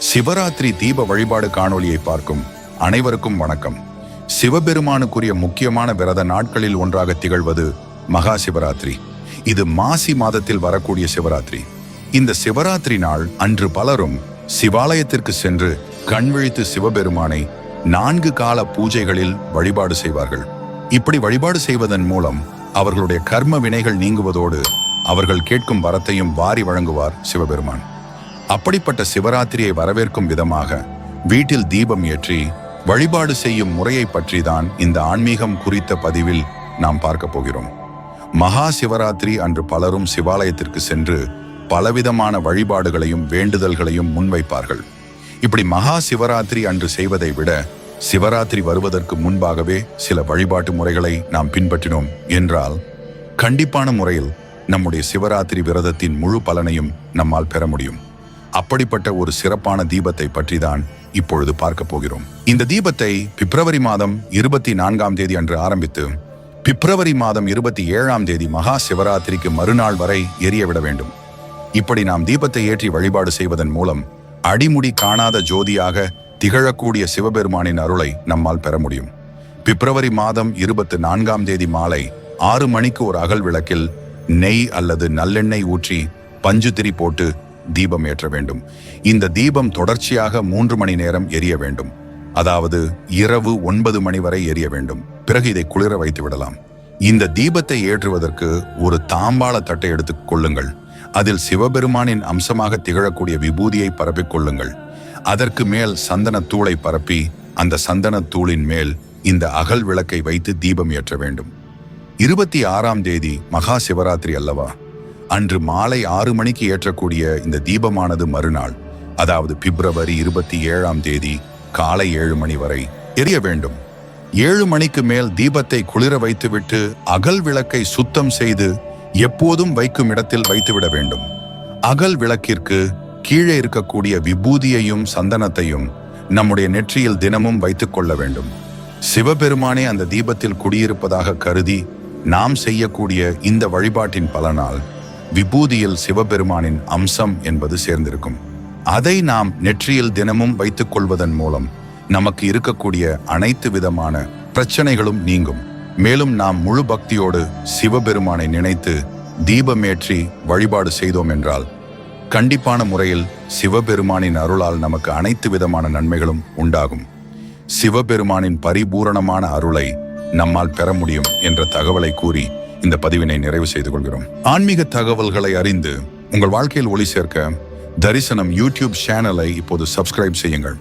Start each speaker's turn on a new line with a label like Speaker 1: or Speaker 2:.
Speaker 1: சிவராத்திரி தீப வழிபாடு காணொளியை பார்க்கும் அனைவருக்கும் வணக்கம். சிவபெருமானுக்குரிய முக்கியமான விரத நாட்களில் ஒன்றாக திகழ்வது மகா சிவராத்திரி. இது மாசி மாதத்தில் வரக்கூடிய சிவராத்திரி. இந்த சிவராத்திரி நாள் அன்று பலரும் சிவாலயத்திற்கு சென்று கண் விழித்து சிவபெருமானை நான்கு கால பூஜைகளில் வழிபாடு செய்வார்கள். இப்படி வழிபாடு செய்வதன் மூலம் அவர்களுடைய கர்ம வினைகள் நீங்குவதோடு அவர்கள் கேட்கும் வரத்தையும் வாரி வழங்குவார் சிவபெருமான். அப்படிப்பட்ட சிவராத்திரியை வரவேற்கும் விதமாக வீட்டில் தீபம் ஏற்றி வழிபாடு செய்யும் முறையை பற்றி தான் இந்த ஆன்மீகம் குறித்த பதிவில் நாம் பார்க்க போகிறோம். மகா சிவராத்திரி அன்று பலரும் சிவாலயத்திற்கு சென்று பலவிதமான வழிபாடுகளையும் வேண்டுதல்களையும் முன்வைப்பார்கள். இப்படி மகா சிவராத்திரி அன்று செய்வதை விட சிவராத்திரி வருவதற்கு முன்பாகவே சில வழிபாட்டு முறைகளை நாம் பின்பற்றினோம் என்றால் கண்டிப்பான முறையில் நம்முடைய சிவராத்திரி விரதத்தின் முழு பலனையும் நம்மால் பெற முடியும். அப்படிப்பட்ட ஒரு சிறப்பான தீபத்தை பற்றி தான் இப்பொழுது பார்க்க போகிறோம். இந்த தீபத்தை பிப்ரவரி மாதம் இருபத்தி நான்காம் தேதி அன்று ஆரம்பித்து பிப்ரவரி மாதம் இருபத்தி ஏழாம் தேதி மகா சிவராத்திரிக்கு மறுநாள் வரை எரிய விட வேண்டும். இப்படி நாம் தீபத்தை ஏற்றி வழிபாடு செய்வதன் மூலம் அடிமுடி காணாத ஜோதியாக திகழக்கூடிய சிவபெருமானின் அருளை நம்மால் பெற முடியும். பிப்ரவரி மாதம் இருபத்தி நான்காம் தேதி மாலை ஆறு மணிக்கு ஒரு அகல் விளக்கில் நெய் அல்லது நல்லெண்ணெய் ஊற்றி பஞ்சுத்திரி போட்டு தீபம் ஏற்ற வேண்டும். இந்த தீபம் தொடர்ச்சியாக மூன்று மணி நேரம் எரிய வேண்டும். அதாவது இரவு ஒன்பது மணி வரை எரிய வேண்டும். பிறகு இதை குளிர வைத்து விடலாம். இந்த தீபத்தை ஏற்றுவதற்கு ஒரு தாம்பாள தட்டை எடுத்துக் கொள்ளுங்கள். அதில் சிவபெருமானின் அம்சமாக திகழக்கூடிய விபூதியை பரப்பிக் கொள்ளுங்கள். அதற்கு மேல் சந்தன தூளை பரப்பி அந்த சந்தன தூளின் மேல் இந்த அகல் விளக்கை வைத்து தீபம் ஏற்ற வேண்டும். இருபத்தி ஆறாம் தேதி மகா சிவராத்திரி அல்லவா? அன்று மாலை ஆறு மணிக்கு ஏற்றக்கூடிய இந்த தீபமானது மறுநாள். அதாவது பிப்ரவரி இருபத்தி ஏழாம் தேதி காலை ஏழு மணி வரை எரிய வேண்டும். ஏழு மணிக்கு மேல் தீபத்தை குளிர வைத்துவிட்டு அகல் விளக்கை சுத்தம் செய்து எப்போதும் வைக்கும் இடத்தில் வைத்துவிட வேண்டும். அகல் விளக்கிற்கு கீழே இருக்கக்கூடிய விபூதியையும் சந்தனத்தையும் நம்முடைய நெற்றியில் தினமும் வைத்துக் கொள்ள வேண்டும். சிவபெருமானே அந்த தீபத்தில் குடியிருப்பதாக கருதி நாம் செய்யக்கூடிய இந்த வழிபாட்டின் பலனால் விபூதியில் சிவபெருமானின் அம்சம் என்பது சேர்ந்திருக்கும். அதை நாம் நெற்றியில் தினமும் வைத்துக் கொள்வதன் மூலம் நமக்கு இருக்கக்கூடிய அனைத்து விதமான பிரச்சனைகளும் நீங்கும். மேலும் நாம் முழு பக்தியோடு சிவபெருமானை நினைத்து தீபமேற்றி வழிபாடு செய்தோம் என்றால் கண்டிப்பான முறையில் சிவபெருமானின் அருளால் நமக்கு அனைத்து விதமான நன்மைகளும் உண்டாகும். சிவபெருமானின் பரிபூரணமான அருளை நம்மால் பெற முடியும் என்ற தகவலை கூறி இந்த பதிவினை நிறைவு செய்து கொள்கிறோம் ஆன்மீக தகவல்களை அறிந்து உங்கள் வாழ்க்கையில் ஒளி சேர்க்க தரிசனம் யூடியூப் சேனலை இப்போது சப்ஸ்கிரைப் செய்யுங்கள்.